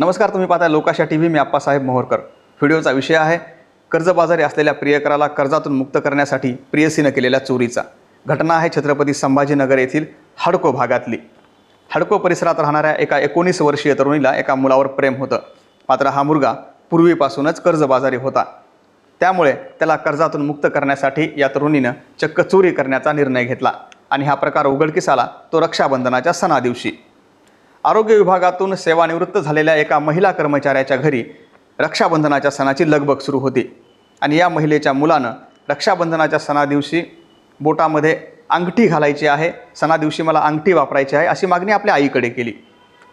नमस्कार तुम्ही पाहताय लोकाशा टी व्ही मी आप्पासाहेब मोहरकर. व्हिडिओचा विषय आहे कर्जबाजारी असलेल्या प्रियकराला कर्जातून मुक्त करण्यासाठी प्रियसीनं केलेल्या चोरीचा. घटना आहे छत्रपती संभाजीनगर येथील हडको भागातली. हडको परिसरात राहणाऱ्या एका एकोणीस वर्षीय तरुणीला एका मुलावर प्रेम होतं. मात्र हा मुलगा पूर्वीपासूनच कर्जबाजारी होता. त्यामुळे त्याला कर्जातून मुक्त करण्यासाठी या तरुणीनं चक्क चोरी करण्याचा निर्णय घेतला आणि हा प्रकार उघडकीस आला तो रक्षाबंधनाच्या सणादिवशी. आरोग्य विभागातून सेवानिवृत्त झालेल्या एका महिला कर्मचाऱ्याच्या घरी रक्षाबंधनाच्या सणाची लगबग सुरू होती. आणि या महिलेच्या मुलानं रक्षाबंधनाच्या सणादिवशी बोटामध्ये अंगठी घालायची आहे सणादिवशी मला अंगठी वापरायची आहे अशी मागणी आपल्या आईकडे केली.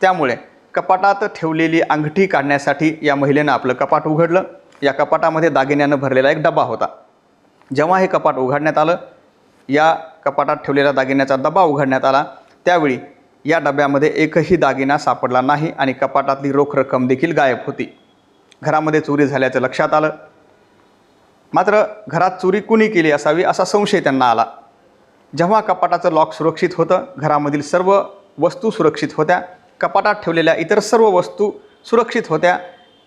त्यामुळे कपाटात ठेवलेली अंगठी काढण्यासाठी या महिलेनं आपलं कपाट उघडलं. या कपाटामध्ये दागिन्यानं भरलेला एक डबा होता. जेव्हा हे कपाट उघडण्यात आलं या कपाटात ठेवलेल्या दागिन्याचा डबा उघडण्यात आला त्यावेळी या डब्यामध्ये एकही दागिना सापडला नाही आणि कपाटातली रोख रक्कम देखील गायब होती. घरामध्ये चोरी झाल्याचं लक्षात आलं. मात्र घरात चोरी कुणी केली असावी असा संशय त्यांना आला. जेव्हा कपाटाचं लॉक सुरक्षित होतं घरामधील सर्व वस्तू सुरक्षित होत्या. कपाटात ठेवलेल्या इतर सर्व वस्तू सुरक्षित होत्या.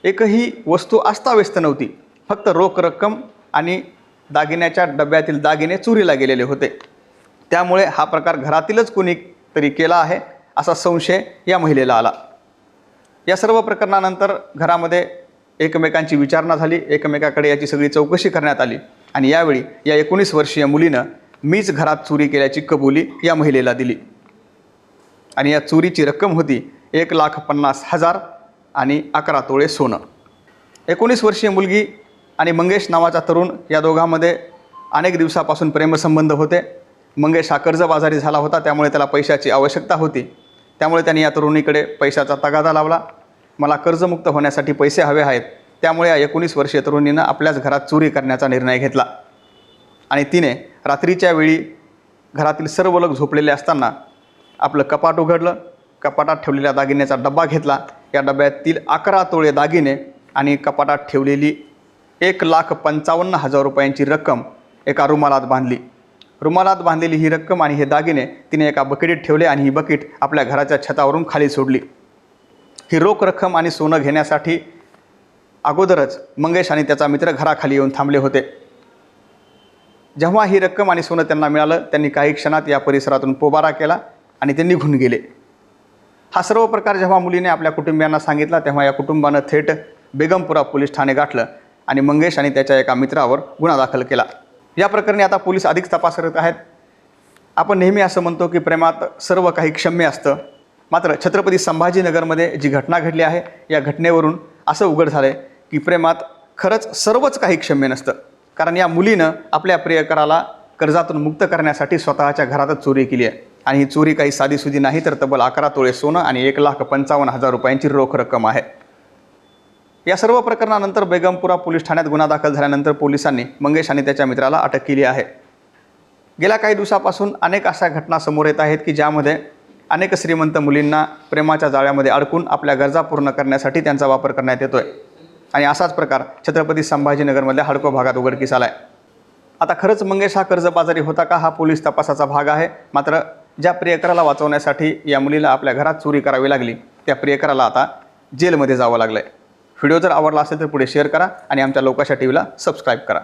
एकही वस्तू अस्ताव्यस्त नव्हती. फक्त रोख रक्कम आणि दागिन्याच्या डब्यातील दागिने चोरीला गेलेले होते. त्यामुळे हा प्रकार घरातीलच कुणी तरी केला आहे असा संशय या महिलेला आला. या सर्व प्रकरणानंतर घरामध्ये एकमेकांची विचारणा झाली. एकमेकाकडे याची सगळी चौकशी करण्यात आली. आणि यावेळी या एकोणीस वर्षीय मुलीनं मीच घरात चोरी केल्याची कबुली या महिलेला दिली. आणि या चोरीची रक्कम होती एक लाख पन्नास हजार आणि अकरा तोळे सोनं. एकोणीस वर्षीय मुलगी आणि मंगेश नावाचा तरुण या दोघांमध्ये अनेक दिवसापासून प्रेमसंबंध होते. मंगेश हा कर्जबाजारी झाला होता त्यामुळे त्याला पैशाची आवश्यकता होती. त्यामुळे त्यांनी या तरुणीकडे पैशाचा तगादा लावला. मला कर्जमुक्त होण्यासाठी पैसे हवे आहेत. त्यामुळे या एकोणीस वर्षीय तरुणीनं आपल्याच घरात चोरी करण्याचा निर्णय घेतला. आणि तिने रात्रीच्या वेळी घरातील सर्व लोक झोपलेले असताना आपलं कपाट उघडलं. कपाटात ठेवलेल्या दागिन्याचा डब्बा घेतला. या डब्यातील अकरा तोळे दागिने आणि कपाटात ठेवलेली एक लाख पंचावन्न हजार रुपयांची रक्कम एका रुमालात बांधली. रुमालात बांधलेली ही रक्कम आणि हे दागिने तिने एका बकेटीत ठेवले आणि ही बकेट आपल्या घराच्या छतावरून खाली सोडली. ही रोख रक्कम आणि सोनं घेण्यासाठी अगोदरच मंगेश आणि त्याचा मित्र घराखाली येऊन थांबले होते. जेव्हा ही रक्कम आणि सोनं त्यांना मिळालं त्यांनी काही क्षणात या परिसरातून पोबारा केला आणि ते निघून गेले. हा सर्व प्रकार जेव्हा मुलीने आपल्या कुटुंबियांना सांगितला तेव्हा या कुटुंबानं थेट बेगमपुरा पोलीस ठाणे गाठलं आणि मंगेश आणि त्याच्या एका मित्रावर गुन्हा दाखल केला. या प्रकरणी आता पोलीस अधिक तपास करत आहेत. आपण नेहमी असं म्हणतो की प्रेमात सर्व काही क्षम्य असतं. मात्र छत्रपती संभाजीनगरमध्ये जी घटना घडली आहे या घटनेवरून असं उघड झालं आहे की प्रेमात खरंच सर्वच काही क्षम्य नसतं. कारण या मुलीनं आपल्या प्रियकराला कर्जातून मुक्त करण्यासाठी स्वतःच्या घरातच चोरी केली आहे. आणि ही चोरी काही साधीसुधी नाही तर तब्बल अकरा तोळे सोनं आणि एक लाख पंचावन्न हजार रुपयांची रोख रक्कम आहे. या सर्व प्रकरणानंतर बेगमपुरा पोलीस ठाण्यात गुन्हा दाखल झाल्यानंतर पोलिसांनी मंगेश आणि त्याच्या मित्राला अटक केली आहे. गेल्या काही दिवसापासून अनेक अशा घटना समोर येत आहेत की ज्यामध्ये अनेक श्रीमंत मुलींना प्रेमाच्या जाळ्यामध्ये अडकून आपल्या गरजा पूर्ण करण्यासाठी त्यांचा वापर करण्यात येतोय. आणि असाच प्रकार छत्रपती संभाजीनगरमधल्या हडको भागात उघडकीस आला आहे आता खरंच मंगेश हा कर्जबाजारी होता का हा पोलीस तपासाचा भाग आहे? मात्र ज्या प्रियकराला वाचवण्यासाठी या मुलीला आपल्या घरात चोरी करावी लागली त्या प्रियकराला आता जेलमध्ये जावं लागलं आहे व्हिडिओ जर आवडला असेल तर पुढे शेअर करा आणि आमच्या लोकाशा टी व्हीला सबस्क्राईब करा.